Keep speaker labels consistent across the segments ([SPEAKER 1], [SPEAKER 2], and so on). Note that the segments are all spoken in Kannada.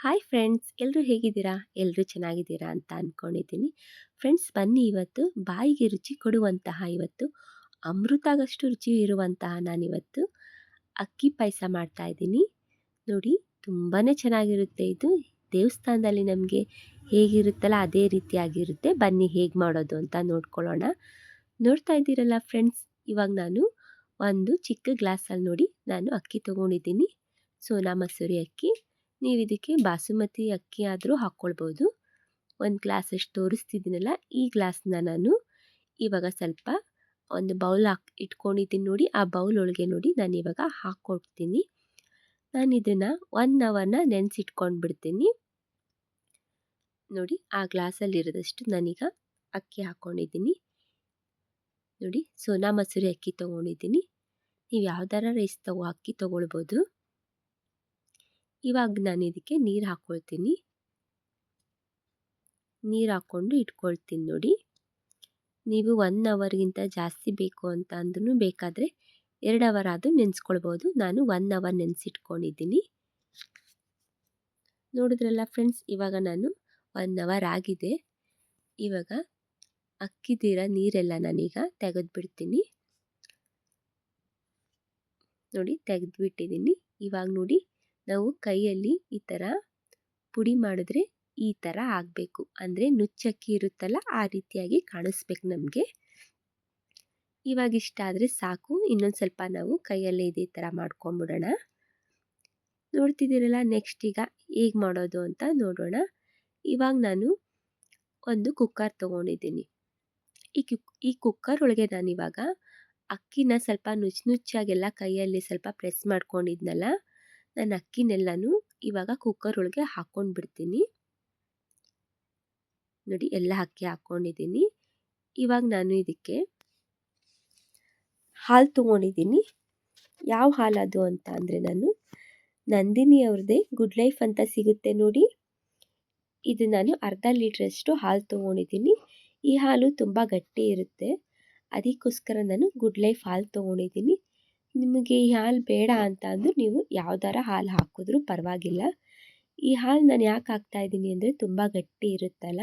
[SPEAKER 1] ಹಾಯ್ ಫ್ರೆಂಡ್ಸ್ ಎಲ್ಲರೂ ಹೇಗಿದ್ದೀರಾ? ಎಲ್ಲರೂ ಚೆನ್ನಾಗಿದ್ದೀರಾ? ಅಂತ ಅಂದ್ಕೊಂಡಿದ್ದೀನಿ ಫ್ರೆಂಡ್ಸ್ ಬನ್ನಿ ಇವತ್ತು. ಬಾಯಿಗೆ ರುಚಿ ಕೊಡುವಂತಹ ಇವತ್ತು. ಅಮೃತಾಗಷ್ಟು ರುಚಿ ಇರುವಂತಹ ನಾನಿವತ್ತು. ಅಕ್ಕಿ ಪಾಯಸ ಮಾಡ್ತಾ ಇದ್ದೀನಿ. ನೋಡಿ ತುಂಬಾ ಚೆನ್ನಾಗಿರುತ್ತೆ ಇದು. ದೇವಸ್ಥಾನದಲ್ಲಿ ನಮಗೆ ಹೇಗಿರುತ್ತಲ್ಲ, ಅದೇ ರೀತಿಯಾಗಿರುತ್ತೆ. ಬನ್ನಿ ಹೇಗೆ ಮಾಡೋದು ಅಂತ ನೋಡ್ಕೊಳ್ಳೋಣ. ನೋಡ್ತಾ ಇದ್ದೀರಲ್ಲ ಫ್ರೆಂಡ್ಸ್ ಇವಾಗ ನಾನು ಒಂದು ಚಿಕ್ಕ ಗ್ಲಾಸಲ್ಲಿ ನೋಡಿ ನಾನು ಅಕ್ಕಿ ತೊಗೊಂಡಿದ್ದೀನಿ. ಸೋನಾ ಮಸೂರಿ ಅಕ್ಕಿ. ನೀವು ಇದಕ್ಕೆ ಬಾಸುಮತಿ ಅಕ್ಕಿ ಆದರೂ ಹಾಕ್ಕೊಳ್ಬೋದು ಒಂದು ಗ್ಲಾಸ್ ಗ್ಲಾಸಷ್ಟು ತೋರಿಸ್ತಿದ್ದೀನಲ್ಲ, ಈ ಗ್ಲಾಸ್ನ ನಾನು ಇವಾಗ ಸ್ವಲ್ಪ ಒಂದು ಬೌಲ್ ಹಾಕಿ, ಇಟ್ಕೊಂಡಿದ್ದೀನಿ ನೋಡಿ, ಆ ಬೌಲ್ ಒಳಗೆ ನೋಡಿ ನಾನು ಇವಾಗ ಹಾಕ್ಕೊಡ್ತೀನಿ ನಾನು ಇದನ್ನು ಒನ್ ಅವರ್ನ ನೆನೆಸಿಟ್ಕೊಂಡು ಬಿಡ್ತೀನಿ ನೋಡಿ, ಆ ಗ್ಲಾಸಲ್ಲಿರೋದಷ್ಟು ನಾನೀಗ ಅಕ್ಕಿ ಹಾಕ್ಕೊಂಡಿದ್ದೀನಿ ನೋಡಿ, ಸೋನಾ ಮಸೂರಿ ಅಕ್ಕಿ ತೊಗೊಂಡಿದ್ದೀನಿ. ನೀವು ಯಾವ್ದಾರ ರೈಸ್ ತಗೋ, ಅಕ್ಕಿ ತೊಗೊಳ್ಬೋದು. ಇವಾಗ ನಾನು ಇದಕ್ಕೆ ನೀರು ಹಾಕ್ಕೊಳ್ತೀನಿ ನೀರು ಹಾಕ್ಕೊಂಡು ಇಟ್ಕೊಳ್ತೀನಿ ನೋಡಿ. ನೀವು ಒನ್ ಅವರ್ಗಿಂತ ಜಾಸ್ತಿ ಬೇಕು ಅಂತ ಅಂದ್ರೂ ಬೇಕಾದರೆ ಎರಡು ಅವರ್ ಆದರೂ ನೆನೆಸ್ಕೊಳ್ಬೋದು. ನಾನು ಒನ್ ಅವರ್ ನೆನೆಸಿಟ್ಕೊಂಡಿದ್ದೀನಿ. ನೋಡಿದ್ರಲ್ಲ ಫ್ರೆಂಡ್ಸ್ ಇವಾಗ ನಾನು ಒನ್ ಅವರ್ ಆಗಿದೆ. ಇವಾಗ ಅಕ್ಕಿದಿರ ನೀರೆಲ್ಲ ನಾನೀಗ ತೆಗೆದುಬಿಡ್ತೀನಿ. ನೋಡಿ, ತೆಗೆದ್ಬಿಟ್ಟಿದ್ದೀನಿ. ಇವಾಗ ನೋಡಿ ನಾವು ಕೈಯಲ್ಲಿ ಈ ಥರ ಪುಡಿ ಮಾಡಿದ್ರೆ ಈ ಥರ ಆಗಬೇಕು. ಅಂದರೆ ನುಚ್ಚಕ್ಕಿ ಇರುತ್ತಲ್ಲ, ಆ ರೀತಿಯಾಗಿ ಕಾಣಿಸ್ಬೇಕು ನಮಗೆ. ಇವಾಗ ಇಷ್ಟ ಆದರೆ ಸಾಕು. ಇನ್ನೊಂದು ಸ್ವಲ್ಪ ನಾವು ಕೈಯಲ್ಲೇ ಇದೇ ಥರ ಮಾಡ್ಕೊಂಬಿಡೋಣ. ನೋಡ್ತಿದ್ದೀರಲ್ಲ ನೆಕ್ಸ್ಟ್ ಈಗ ಹೇಗೆ ಮಾಡೋದು ಅಂತ ನೋಡೋಣ. ಇವಾಗ ನಾನು ಒಂದು ಕುಕ್ಕರ್ ತೊಗೊಂಡಿದ್ದೀನಿ. ಈ ಕುಕ್ ಈ ಕುಕ್ಕರ್ ಒಳಗೆ ನಾನಿವಾಗ ಅಕ್ಕಿನ ಸ್ವಲ್ಪ ನುಚ್ಚು ನುಚ್ಚಾಗೆಲ್ಲ ಕೈಯಲ್ಲಿ ಸ್ವಲ್ಪ ಪ್ರೆಸ್ ಮಾಡ್ಕೊಂಡಿದ್ನಲ್ಲ ನಾನು ಅಕ್ಕಿನೆಲ್ಲನೂ ಇವಾಗ ಕುಕ್ಕರ್ ಒಳಗೆ ಹಾಕ್ಕೊಂಡು ಬಿಡ್ತೀನಿ ನೋಡಿ, ಎಲ್ಲ ಅಕ್ಕಿ ಹಾಕ್ಕೊಂಡಿದ್ದೀನಿ. ಇವಾಗ ನಾನು ಇದಕ್ಕೆ ಹಾಲು ತೊಗೊಂಡಿದ್ದೀನಿ. ಯಾವ ಹಾಲು ಅದು ಅಂತ ಅಂದರೆ ನಾನು ನಂದಿನಿ ಅವ್ರದ್ದೇ ಗುಡ್ ಲೈಫ್ ಅಂತ ಸಿಗುತ್ತೆ ನೋಡಿ. ಇದು ನಾನು ಅರ್ಧ ಲೀಟ್ರಷ್ಟು ಹಾಲು ತೊಗೊಂಡಿದ್ದೀನಿ. ಈ ಹಾಲು ತುಂಬ ಗಟ್ಟಿ ಇರುತ್ತೆ. ಅದಕ್ಕೋಸ್ಕರ ನಾನು ಗುಡ್ ಲೈಫ್ ಹಾಲು ತೊಗೊಂಡಿದ್ದೀನಿ. ನಿಮಗೆ ಈ ಹಾಲು ಬೇಡ ಅಂತ ಅಂದರೂ ನೀವು ಯಾವ್ದಾರ ಹಾಲು ಹಾಕಿದ್ರೂ ಪರವಾಗಿಲ್ಲ. ಈ ಹಾಲು ನಾನು ಯಾಕೆ ಹಾಕ್ತಾಯಿದ್ದೀನಿ ಅಂದರೆ ತುಂಬ ಗಟ್ಟಿ ಇರುತ್ತಲ್ಲ.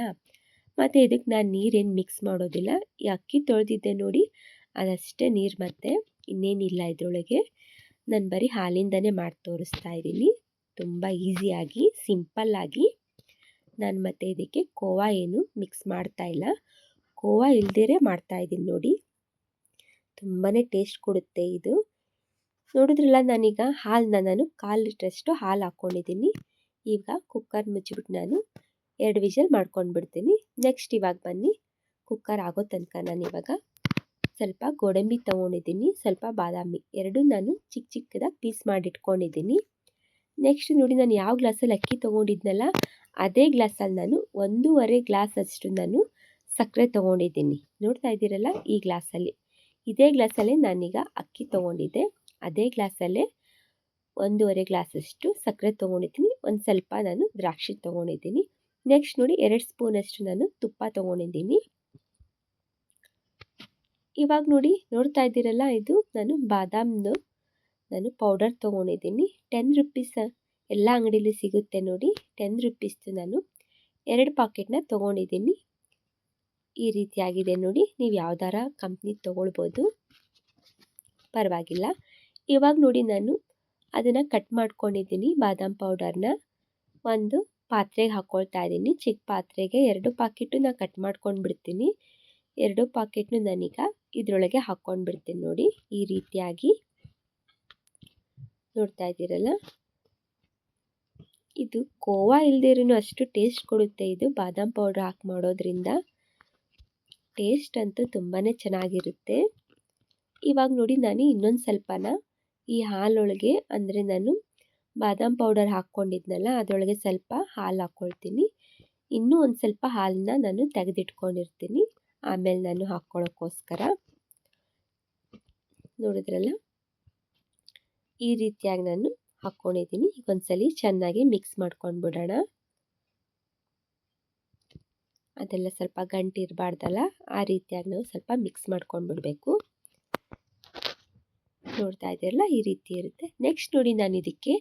[SPEAKER 1] ಮತ್ತು ಇದಕ್ಕೆ ನಾನು ನೀರೇನು ಮಿಕ್ಸ್ ಮಾಡೋದಿಲ್ಲ. ಈ ಅಕ್ಕಿ ತೊಳೆದಿದ್ದೆ ನೋಡಿ, ಅದಷ್ಟೇ ನೀರು ಮತ್ತೆ, ಇನ್ನೇನಿಲ್ಲ ಇದರೊಳಗೆ. ನಾನು ಬರೀ ಹಾಲಿಂದನೇ ಮಾಡಿ ತೋರಿಸ್ತಾ ಇದ್ದೀನಿ. ತುಂಬ ಈಸಿಯಾಗಿ ಸಿಂಪಲ್ಲಾಗಿ ನಾನು ಮತ್ತೆ ಇದಕ್ಕೆ ಕೋವಾ ಏನು ಮಿಕ್ಸ್ ಮಾಡ್ತಾ ಇಲ್ಲ. ಕೋವಾ ಇಲ್ದಿರೇ ಮಾಡ್ತಾಯಿದ್ದೀನಿ ನೋಡಿ. ತುಂಬಾ ಟೇಸ್ಟ್ ಕೊಡುತ್ತೆ ಇದು. ನೋಡಿದ್ರಲ್ಲ ನಾನೀಗ ಹಾಲನ್ನ ನಾನು ಕಾಲು ಲೀಟ್ರಷ್ಟು ಹಾಲು ಹಾಕ್ಕೊಂಡಿದ್ದೀನಿ. ಈಗ ಕುಕ್ಕರ್ ಮುಚ್ಚಿಬಿಟ್ಟು ನಾನು ಎರಡು ವಿಷಲ್ ಮಾಡ್ಕೊಂಡು ಬಿಡ್ತೀನಿ ನೆಕ್ಸ್ಟ್ ಇವಾಗ ಬನ್ನಿ. ಕುಕ್ಕರ್ ಆಗೋ ತನಕ ನಾನು ಇವಾಗ ಸ್ವಲ್ಪ ಗೋಡಂಬಿ ತೊಗೊಂಡಿದ್ದೀನಿ. ಸ್ವಲ್ಪ ಬಾದಾಮಿ ಎರಡು ನಾನು ಚಿಕ್ಕ ಚಿಕ್ಕದಾಗಿ ಪೀಸ್ ಮಾಡಿ ಇಟ್ಕೊಂಡಿದ್ದೀನಿ ನೆಕ್ಸ್ಟ್ ನೋಡಿ ನಾನು ಯಾವ ಗ್ಲಾಸಲ್ಲಿ ಅಕ್ಕಿ ತೊಗೊಂಡಿದ್ನಲ್ಲ ಅದೇ ಗ್ಲಾಸಲ್ಲಿ ನಾನು ಒಂದೂವರೆ ಗ್ಲಾಸ್ ಅಷ್ಟು ನಾನು ಸಕ್ಕರೆ ತೊಗೊಂಡಿದ್ದೀನಿ. ನೋಡ್ತಾ ಇದ್ದೀರಲ್ಲ ಈ ಗ್ಲಾಸಲ್ಲಿ. ಇದೇ ಗ್ಲಾಸಲ್ಲೇ ನಾನೀಗ ಅಕ್ಕಿ ತೊಗೊಂಡಿದ್ದೆ. ಅದೇ ಗ್ಲಾಸಲ್ಲೇ ಒಂದೂವರೆ ಗ್ಲಾಸಷ್ಟು ಸಕ್ಕರೆ ತೊಗೊಂಡಿದ್ದೀನಿ, ಒಂದು ಸ್ವಲ್ಪ ನಾನು ದ್ರಾಕ್ಷಿ ತೊಗೊಂಡಿದ್ದೀನಿ. ನೆಕ್ಸ್ಟ್ ನೋಡಿ ಎರಡು ಸ್ಪೂನಷ್ಟು ನಾನು ತುಪ್ಪ ತೊಗೊಂಡಿದ್ದೀನಿ. ಇವಾಗ ನೋಡಿ ನೋಡ್ತಾ ಇದ್ದೀರಲ್ಲ, ಇದು ನಾನು ಬಾದಾಮ್ದು ನಾನು ಪೌಡರ್ ತೊಗೊಂಡಿದ್ದೀನಿ. ಟೆನ್ ರುಪೀಸ್ ಎಲ್ಲ ಅಂಗಡೀಲಿ ಸಿಗುತ್ತೆ ನೋಡಿ, ಟೆನ್ ರುಪೀಸ್ದು ನಾನು ಎರಡು ಪಾಕೆಟ್ನ ತೊಗೊಂಡಿದ್ದೀನಿ. ಈ ರೀತಿಯಾಗಿದೆ ನೋಡಿ, ನೀವು ಯಾವ್ದಾರ ಕಂಪ್ನಿ ತೊಗೊಳ್ಬೋದು. ಪರವಾಗಿಲ್ಲ. ಇವಾಗ ನೋಡಿ ನಾನು ಅದನ್ನು ಕಟ್ ಮಾಡ್ಕೊಂಡಿದ್ದೀನಿ ಬಾದಾಮ್ ಪೌಡರ್ನ ಒಂದು ಪಾತ್ರೆಗೆ ಹಾಕ್ಕೊಳ್ತಾ ಇದ್ದೀನಿ. ಚಿಕ್ಕ ಪಾತ್ರೆಗೆ ಎರಡು ಪಾಕೆಟು ನಾನು ಕಟ್ ಮಾಡ್ಕೊಂಡು ಬಿಡ್ತೀನಿ ಎರಡು ಪಾಕೆಟ್ನು ನಾನೀಗ ಇದರೊಳಗೆ ಹಾಕ್ಕೊಂಡು ಬಿಡ್ತೀನಿ ನೋಡಿ. ಈ ರೀತಿಯಾಗಿ. ನೋಡ್ತಾ ಇದ್ದೀರಲ್ಲ? ಇದು ಕೋವಾ ಇಲ್ದಿರೂ ಅಷ್ಟು ಟೇಸ್ಟ್ ಕೊಡುತ್ತೆ ಇದು ಬಾದಾಮ್ ಪೌಡ್ರ್ ಹಾಕಿ ಮಾಡೋದ್ರಿಂದ. ಟೇಸ್ಟ್ ಅಂತೂ ತುಂಬಾ ಚೆನ್ನಾಗಿರುತ್ತೆ. ಇವಾಗ ನೋಡಿ ನಾನು ಇನ್ನೊಂದು ಸ್ವಲ್ಪನ ಈ ಹಾಲೊಳಗೆ ಅಂದರೆ ನಾನು ಬಾದಾಮ್ ಪೌಡರ್ ಹಾಕ್ಕೊಂಡಿದ್ನಲ್ಲ, ಅದರೊಳಗೆ ಸ್ವಲ್ಪ ಹಾಲು ಹಾಕ್ಕೊಳ್ತೀನಿ. ಇನ್ನೂ ಒಂದು ಸ್ವಲ್ಪ ಹಾಲನ್ನ ನಾನು ತೆಗೆದಿಟ್ಕೊಂಡಿರ್ತೀನಿ. ಆಮೇಲೆ ನಾನು ಹಾಕ್ಕೊಳ್ಳೋಕ್ಕೋಸ್ಕರ ನೋಡಿದ್ರಲ್ಲ? ಈ ರೀತಿಯಾಗಿ ನಾನು ಹಾಕ್ಕೊಂಡಿದ್ದೀನಿ. ಈಗ ಒಂದ್ಸಲಿ ಚೆನ್ನಾಗಿ ಮಿಕ್ಸ್ ಮಾಡ್ಕೊಂಡು ಬಿಡೋಣ. ಅದೆಲ್ಲ ಸ್ವಲ್ಪ ಗಂಟು ಇರಬಾರ್ದಲ್ಲ ಆ ರೀತಿಯಾಗಿ ನಾವು ಸ್ವಲ್ಪ ಮಿಕ್ಸ್ ಮಾಡ್ಕೊಂಡು ಬಿಡಬೇಕು. ನೋಡ್ತಾ ಇದ್ದೀರಲ್ಲ ಈ ರೀತಿ ಇರುತ್ತೆ. ನೆಕ್ಸ್ಟ್ ನೋಡಿ ನಾನು ಇದಕ್ಕೆ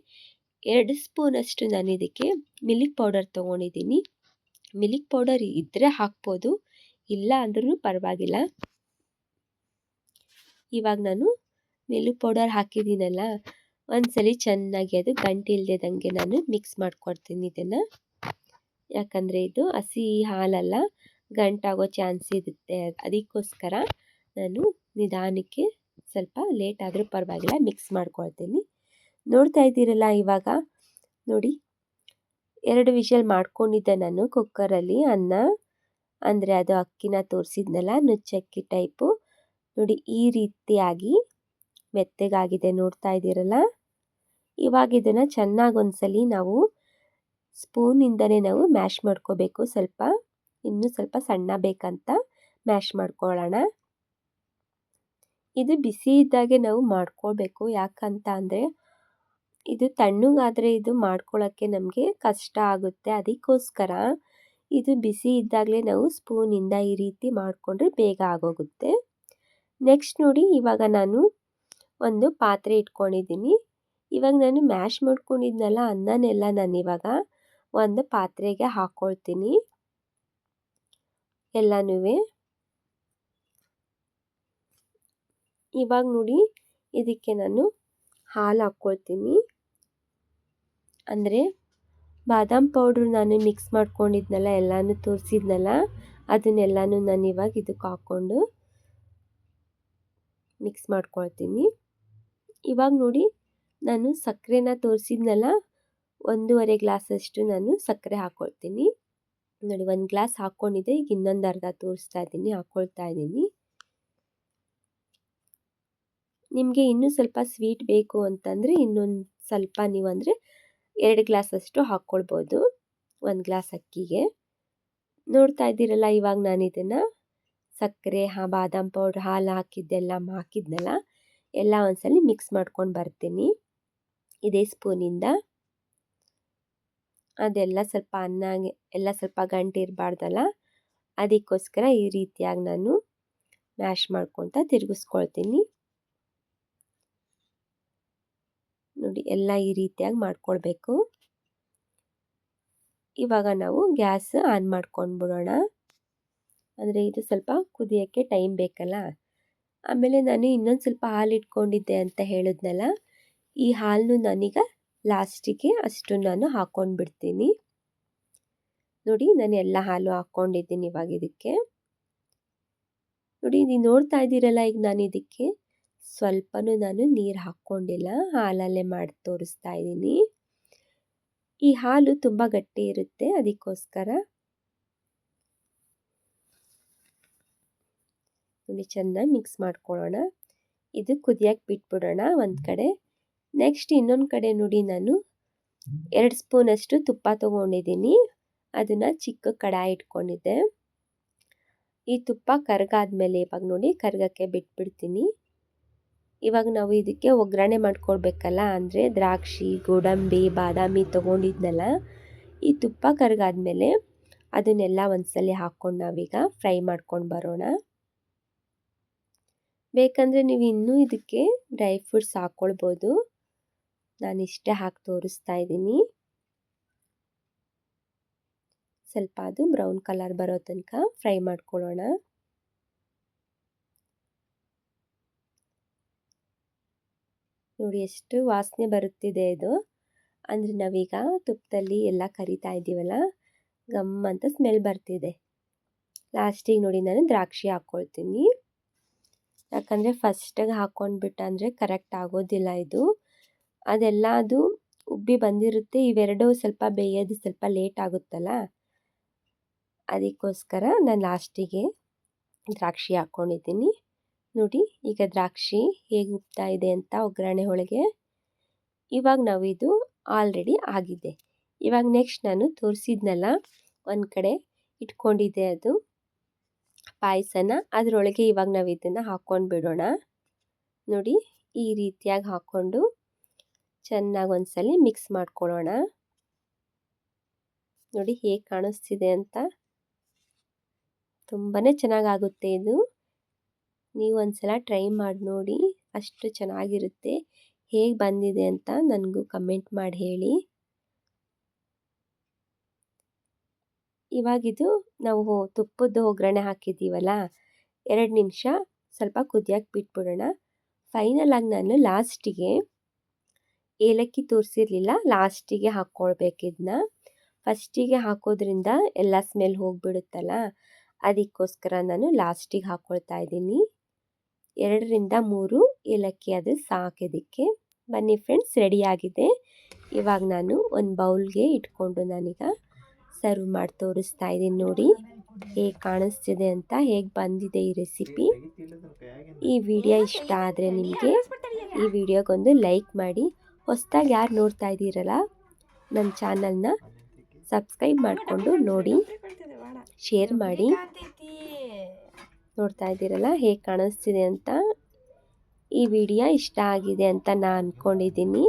[SPEAKER 1] ಎರಡು ಸ್ಪೂನಷ್ಟು ನಾನು ಇದಕ್ಕೆ ಮಿಲ್ಕ್ ಪೌಡರ್ ತೊಗೊಂಡಿದ್ದೀನಿ. ಮಿಲ್ಕ್ ಪೌಡರ್ ಇದ್ದರೆ ಹಾಕ್ಬೋದು, ಇಲ್ಲ ಅಂದ್ರೂ ಪರವಾಗಿಲ್ಲ. ಇವಾಗ ನಾನು ಮಿಲ್ಕ್ ಪೌಡರ್ ಹಾಕಿದ್ದೀನಲ್ಲ, ಒಂದ್ಸಲಿ ಚೆನ್ನಾಗಿ ಅದು ಗಂಟೆ ಇಲ್ದೇದಂಗೆ ನಾನು ಮಿಕ್ಸ್ ಮಾಡಿಕೊಡ್ತೀನಿ ಇದನ್ನು. ಯಾಕಂದರೆ ಇದು ಹಸಿ ಹಾಲಲ್ಲ, ಗಂಟಾಗೋ ಚಾನ್ಸ್ ಇರುತ್ತೆ. ಅದಕ್ಕೋಸ್ಕರ ನಾನು ನಿಧಾನಕ್ಕೆ ಸ್ವಲ್ಪ ಲೇಟ್ ಆದರೂ ಪರವಾಗಿಲ್ಲ ಮಿಕ್ಸ್ ಮಾಡ್ಕೊಳ್ತೀನಿ. ನೋಡ್ತಾ ಇದ್ದೀರಲ್ಲ ಇವಾಗ? ನೋಡಿ, ಎರಡು ವಿಷಲ್ ಮಾಡ್ಕೊಂಡಿದ್ದೆ ನಾನು ಕುಕ್ಕರಲ್ಲಿ ಅನ್ನ, ಅಂದರೆ ಅದು ಅಕ್ಕಿನ ತೋರಿಸಿದ್ನಲ್ಲ, ನುಚ್ಚಕ್ಕಿ ಟೈಪು ನೋಡಿ, ಈ ರೀತಿಯಾಗಿ ಮೆತ್ತಗಾಗಿದೆ ನೋಡ್ತಾ ಇದ್ದೀರಲ್ಲ? ಇವಾಗ ಇದನ್ನು ಚೆನ್ನಾಗಿ ಒಂದ್ಸಲಿ ನಾವು ಸ್ಪೂನಿಂದನೇ ನಾವು ಮ್ಯಾಶ್ ಮಾಡ್ಕೋಬೇಕು ಸ್ವಲ್ಪ. ಇನ್ನೂ ಸ್ವಲ್ಪ ಸಣ್ಣ ಬೇಕಂತ ಮ್ಯಾಶ್ ಮಾಡ್ಕೊಳ್ಳೋಣ. ಇದು ಬಿಸಿ ಇದ್ದಾಗೆ ನಾವು ಮಾಡ್ಕೊಳ್ಬೇಕು. ಯಾಕಂತ ಅಂದರೆ ಇದು ತಣ್ಣಗಾದರೆ ಇದು ಮಾಡ್ಕೊಳ್ಳೋಕ್ಕೆ ನಮಗೆ ಕಷ್ಟ ಆಗುತ್ತೆ. ಅದಕ್ಕೋಸ್ಕರ ಇದು ಬಿಸಿ ಇದ್ದಾಗಲೇ ನಾವು ಸ್ಪೂನಿಂದ ಈ ರೀತಿ ಮಾಡಿಕೊಂಡ್ರೆ ಬೇಗ ಆಗೋಗುತ್ತೆ. ನೆಕ್ಸ್ಟ್ ನೋಡಿ, ಇವಾಗ ನಾನು ಒಂದು ಪಾತ್ರೆ ಇಟ್ಕೊಂಡಿದ್ದೀನಿ. ಇವಾಗ ನಾನು ಮ್ಯಾಶ್ ಮಾಡ್ಕೊಂಡಿದ್ನಲ್ಲ, ಅನ್ನನೆಲ್ಲ ನಾನು ಇವಾಗ ಒಂದು ಪಾತ್ರೆಗೆ ಹಾಕ್ಕೊಳ್ತೀನಿ ಎಲ್ಲನೂ ಇವಾಗ ನೋಡಿ, ಇದಕ್ಕೆ ನಾನು ಹಾಲು ಹಾಕ್ಕೊಳ್ತೀನಿ. ಅಂದರೆ ಬಾದಾಮ್ ಪೌಡ್ರು ನಾನು ಮಿಕ್ಸ್ ಮಾಡ್ಕೊಂಡಿದ್ನಲ್ಲ, ಎಲ್ಲನೂ ತೋರಿಸಿದ್ನಲ್ಲ, ಅದನ್ನೆಲ್ಲನೂ ನಾನು ಇವಾಗ ಇದಕ್ಕೆ ಹಾಕ್ಕೊಂಡು ಮಿಕ್ಸ್ ಮಾಡ್ಕೊಳ್ತೀನಿ. ಇವಾಗ ನೋಡಿ, ನಾನು ಸಕ್ಕರೆನ ತೋರಿಸಿದ್ನಲ್ಲ, ಒಂದೂವರೆ ಗ್ಲಾಸಷ್ಟು ನಾನು ಸಕ್ಕರೆ ಹಾಕ್ಕೊಳ್ತೀನಿ. ನೋಡಿ, ಒಂದು ಗ್ಲಾಸ್ ಹಾಕ್ಕೊಂಡಿದ್ದೆ, ಈಗ ಇನ್ನೊಂದು ಅರ್ಧ ತೋರಿಸ್ತಾ ಇದ್ದೀನಿ, ಹಾಕ್ಕೊಳ್ತಾ ಇದ್ದೀನಿ. ನಿಮಗೆ ಇನ್ನೂ ಸ್ವಲ್ಪ ಸ್ವೀಟ್ ಬೇಕು ಅಂತಂದರೆ ಇನ್ನೊಂದು ಸ್ವಲ್ಪ ನೀವು ಅಂದರೆ ಎರಡು ಗ್ಲಾಸಷ್ಟು ಹಾಕ್ಕೊಳ್ಬೋದು ಒಂದು ಗ್ಲಾಸ್ ಅಕ್ಕಿಗೆ. ನೋಡ್ತಾ ಇದ್ದೀರಲ್ಲ, ಇವಾಗ ನಾನು ಇದನ್ನು ಸಕ್ಕರೆ, ಹಾ, ಬಾದಾಮ್ ಪೌಡ್ರ್ ಹಾಲು ಹಾಕಿದ್ದೆಲ್ಲ ಹಾಕಿದ್ನಲ್ಲ, ಎಲ್ಲ ಒಂದ್ಸಲ ಮಿಕ್ಸ್ ಮಾಡ್ಕೊಂಡು ಬರ್ತೀನಿ. ಇದೇ ಸ್ಪೂನಿಂದ. ಅದೆಲ್ಲ ಸ್ವಲ್ಪ ಅನ್ನ, ಎಲ್ಲ ಸ್ವಲ್ಪ ಗಂಟು ಇರಬಾರ್ದಲ್ಲ, ಅದಕ್ಕೋಸ್ಕರ ಈ ರೀತಿಯಾಗಿ ನಾನು ಮ್ಯಾಶ್ ಮಾಡ್ಕೊತ ತಿರುಗಿಸ್ಕೊಳ್ತೀನಿ. ನೋಡಿ, ಎಲ್ಲ ಈ ರೀತಿಯಾಗಿ ಮಾಡ್ಕೊಳ್ಬೇಕು. ಇವಾಗ ನಾವು ಗ್ಯಾಸ್ ಆನ್ ಮಾಡ್ಕೊಂಡು ಬಿಡೋಣ ಅಂದರೆ ಇದು ಸ್ವಲ್ಪ ಕುದಿಯೋಕ್ಕೆ ಟೈಮ್ ಬೇಕಲ್ಲ. ಆಮೇಲೆ ನಾನು ಇನ್ನೊಂದು ಸ್ವಲ್ಪ ಹಾಲು ಇಟ್ಕೊಂಡಿದ್ದೆ ಅಂತ ಹೇಳಿದ್ನಲ್ಲ, ಈ ಹಾಲನ್ನು ನಾನೀಗ ಲಾಸ್ಟಿಗೆ ಅಷ್ಟು ನಾನು ಹಾಕ್ಕೊಂಡ್ಬಿಡ್ತೀನಿ. ನೋಡಿ, ನಾನು ಎಲ್ಲ ಹಾಲು ಹಾಕ್ಕೊಂಡಿದ್ದೀನಿ ಇವಾಗ ಇದಕ್ಕೆ. ನೋಡಿ, ನೀವು ನೋಡ್ತಾ ಇದ್ದೀರಲ್ಲ ಈಗ ನಾನು ಇದಕ್ಕೆ ಸ್ವಲ್ಪನೂ ನಾನು ನೀರು ಹಾಕ್ಕೊಂಡಿಲ್ಲ, ಹಾಲಲ್ಲೇ ಮಾಡಿ ತೋರಿಸ್ತಾ ಇದ್ದೀನಿ. ಈ ಹಾಲು ತುಂಬ ಗಟ್ಟಿ ಇರುತ್ತೆ, ಅದಕ್ಕೋಸ್ಕರ. ನೋಡಿ, ಚೆನ್ನಾಗಿ ಮಿಕ್ಸ್ ಮಾಡ್ಕೊಳ್ಳೋಣ. ಇದು ಕುದಿಯಕ್ಕೆ ಬಿಟ್ಬಿಡೋಣ ಒಂದು ಕಡೆ. ನೆಕ್ಸ್ಟ್ ಇನ್ನೊಂದು ಕಡೆ ನೋಡಿ ನಾನು. ಎರಡು ಸ್ಪೂನಷ್ಟು ತುಪ್ಪ ತೊಗೊಂಡಿದ್ದೀನಿ. ಅದನ್ನು ಚಿಕ್ಕ ಕಡಾಯಿ ಇಟ್ಕೊಂಡಿದ್ದೆ. ಈ ತುಪ್ಪ ಕರ್ಗಾದ್ಮೇಲೆ ಇವಾಗ ನೋಡಿ, ಕರ್ಗಕ್ಕೆ ಬಿಟ್ಬಿಡ್ತೀನಿ. ಇವಾಗ ನಾವು ಇದಕ್ಕೆ ಒಗ್ಗರಣೆ ಮಾಡ್ಕೊಳ್ಬೇಕಲ್ಲ, ಅಂದರೆ ದ್ರಾಕ್ಷಿ, ಗೋಡಂಬಿ, ಬಾದಾಮಿ ತೊಗೊಂಡಿದ್ನಲ್ಲ, ಈ ತುಪ್ಪ ಕರಗಾದ್ಮೇಲೆ ಅದನ್ನೆಲ್ಲ ಒಂದ್ಸಲಿ ಹಾಕ್ಕೊಂಡು ನಾವೀಗ ಫ್ರೈ ಮಾಡ್ಕೊಂಡು ಬರೋಣ. ಬೇಕಂದರೆ ನೀವು ಇನ್ನೂ ಇದಕ್ಕೆ ಡ್ರೈ ಫ್ರೂಟ್ಸ್ ಹಾಕ್ಕೊಳ್ಬೋದು ನಾನು ಇಷ್ಟೇ ಹಾಕಿ ತೋರಿಸ್ತಾ ಇದ್ದೀನಿ. ಸ್ವಲ್ಪ ಅದು ಬ್ರೌನ್ ಕಲರ್ ಬರೋ ತನಕ ಫ್ರೈ ಮಾಡ್ಕೊಳ್ಳೋಣ. ನೋಡಿ ಎಷ್ಟು ವಾಸನೆ ಬರುತ್ತಿದೆ ಇದು. ಅಂದರೆ ನಾವೀಗ ತುಪ್ಪದಲ್ಲಿ ಎಲ್ಲ ಕರಿತಾ ಇದ್ದೀವಲ್ಲ, ಗಮ್ ಅಂತ ಸ್ಮೆಲ್ ಬರ್ತಿದೆ. ಲಾಸ್ಟಿಗೆ ನೋಡಿ ನಾನು ದ್ರಾಕ್ಷಿ ಹಾಕ್ಕೊಳ್ತೀನಿ ಯಾಕಂದರೆ ಫಸ್ಟಾಗಿ ಹಾಕ್ಕೊಂಡ್ಬಿಟ್ಟು ಅಂದರೆ ಕರೆಕ್ಟ್ ಆಗೋದಿಲ್ಲ ಇದು. ಅದೆಲ್ಲ ಅದು ಉಬ್ಬಿ ಬಂದಿರುತ್ತೆ, ಇವೆರಡು ಸ್ವಲ್ಪ ಬೇಯೋದು ಸ್ವಲ್ಪ ಲೇಟ್ ಆಗುತ್ತಲ್ಲ. ಅದಕ್ಕೋಸ್ಕರ ನಾನು ಲಾಸ್ಟಿಗೆ ದ್ರಾಕ್ಷಿ ಹಾಕ್ಕೊಂಡಿದ್ದೀನಿ ನೋಡಿ, ಈಗ ದ್ರಾಕ್ಷಿ ಹೇಗೆ ಉಪ್ತಾ ಇದೆ ಅಂತ ಒಗ್ಗರಣೆ ಒಳಗೆ. ಇವಾಗ ನಾವು ಇದು ಆಲ್ರೆಡಿ ಆಗಿದೆ ಇವಾಗ ನೆಕ್ಸ್ಟ್ ನಾನು ತೋರಿಸಿದ್ನಲ್ಲ, ಒಂದು ಕಡೆ ಇಟ್ಕೊಂಡಿದ್ದೆ ಅದು. ಪಾಯಸನ, ಅದರೊಳಗೆ ಇವಾಗ ನಾವು ಇದನ್ನು ಹಾಕ್ಕೊಂಡು ಬಿಡೋಣ. ನೋಡಿ, ಈ ರೀತಿಯಾಗಿ ಹಾಕ್ಕೊಂಡು ಚೆನ್ನಾಗಿ ಒಂದ್ಸಲಿ ಮಿಕ್ಸ್ ಮಾಡ್ಕೊಳ್ಳೋಣ ನೋಡಿ ಹೇಗೆ ಕಾಣಿಸ್ತಿದೆ ಅಂತ. ತುಂಬಾ ಚೆನ್ನಾಗಾಗುತ್ತೆ ಇದು. ನೀವು ಒಂದ್ಸಲ ಟ್ರೈ ಮಾಡಿ ನೋಡಿ, ಅಷ್ಟು ಚೆನ್ನಾಗಿರುತ್ತೆ. ಹೇಗೆ ಬಂದಿದೆ ಅಂತ ನನಗೂ ಕಮೆಂಟ್ ಮಾಡಿ ಹೇಳಿ. ಇವಾಗಿದು ನಾವು ತುಪ್ಪದ ಒಗ್ಗರಣೆ ಹಾಕಿದ್ದೀವಲ್ಲ, ಎರಡು ನಿಮಿಷ ಸ್ವಲ್ಪ ಕುದಿಯಕ್ಕೆ ಬಿಟ್ಬಿಡೋಣ. ಫೈನಲ್ ಆಗಿ ನಾನು ಲಾಸ್ಟಿಗೆ ಏಲಕ್ಕಿ ತೋರಿಸಿರಲಿಲ್ಲ, ಲಾಸ್ಟಿಗೆ ಹಾಕ್ಕೊಳ್ಬೇಕಿದ್ನ ಫಸ್ಟಿಗೆ ಹಾಕೋದ್ರಿಂದ ಎಲ್ಲ ಸ್ಮೆಲ್ ಹೋಗಿಬಿಡುತ್ತಲ್ಲ, ಅದಕ್ಕೋಸ್ಕರ ನಾನು ಲಾಸ್ಟಿಗೆ ಹಾಕ್ಕೊಳ್ತಾ ಇದ್ದೀನಿ. ಎರಡರಿಂದ ಮೂರು ಏಲಕ್ಕಿ ಅದು ಸಾಕಿದ್ದಕ್ಕೆ. ಬನ್ನಿ ಫ್ರೆಂಡ್ಸ್ ರೆಡಿಯಾಗಿದೆ ಇವಾಗ ನಾನು ಒಂದು ಬೌಲ್ಗೆ ಇಟ್ಕೊಂಡು ನಾನೀಗ ಸರ್ವ್ ಮಾಡಿ ತೋರಿಸ್ತಾ ಇದ್ದೀನಿ ನೋಡಿ. ಹೇಗೆ ಕಾಣಿಸ್ತಿದೆ ಅಂತ, ಹೇಗೆ ಬಂದಿದೆ ಈ ರೆಸಿಪಿ ಈ ವಿಡಿಯೋ ಇಷ್ಟ ಆದರೆ ನಿಮಗೆ ಈ ವಿಡಿಯೋಗೊಂದು ಲೈಕ್ ಮಾಡಿ. ಹೊಸದಾಗಿ ಯಾರು ನೋಡ್ತಾ ಇದ್ದೀರಲ್ಲ ನನ್ನ ಚಾನಲ್ನ ಸಬ್ಸ್ಕ್ರೈಬ್ ಮಾಡಿಕೊಂಡು ನೋಡಿ. ಶೇರ್ ಮಾಡಿ. ನೋಡ್ತಾ ಇದ್ದೀರಲ್ಲ, ಹೇಗೆ ಕಾಣಿಸ್ತಿದೆ ಅಂತ ಈ ವಿಡಿಯೋ ಇಷ್ಟ ಆಗಿದೆ ಅಂತ ನಾನು ಅಂದ್ಕೊಂಡಿದ್ದೀನಿ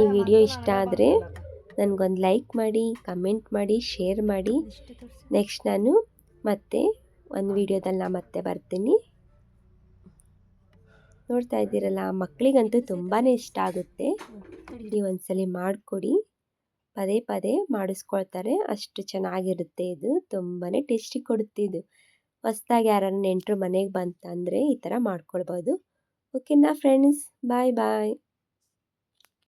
[SPEAKER 1] ಈ ವಿಡಿಯೋ ಇಷ್ಟ ಆದರೆ ನನಗೊಂದು ಲೈಕ್ ಮಾಡಿ, ಕಮೆಂಟ್ ಮಾಡಿ, ಶೇರ್ ಮಾಡಿ. ನೆಕ್ಸ್ಟ್ ನಾನು ಮತ್ತೆ ಒಂದು ವಿಡಿಯೋದಲ್ಲಿ ನಾನು ಮತ್ತೆ ಬರ್ತೀನಿ. ನೋಡ್ತಾ ಇದ್ದೀರಲ್ಲ ಮಕ್ಕಳಿಗಂತೂ ತುಂಬಾ ಇಷ್ಟ ಆಗುತ್ತೆ. ನೀವು ಒಂದ್ಸಲಿ ಮಾಡಿಕೊಡಿ. ಪದೇ ಪದೇ ಮಾಡಿಸ್ಕೊಳ್ತಾರೆ. ಅಷ್ಟು ಚೆನ್ನಾಗಿರುತ್ತೆ ಇದು. ತುಂಬಾ ಟೇಸ್ಟಿ ಕೊಡುತ್ತೆ ಇದು. ಹೊಸ್ದಾಗಿ ಯಾರನ್ನ ನೆಂಟರು ಮನೆಗೆ ಬಂತಂದರೆ ಈ ಥರ ಮಾಡ್ಕೊಳ್ಬೋದು. ಓಕೆನಾ ಫ್ರೆಂಡ್ಸ್? ಬಾಯ್ ಬಾಯ್.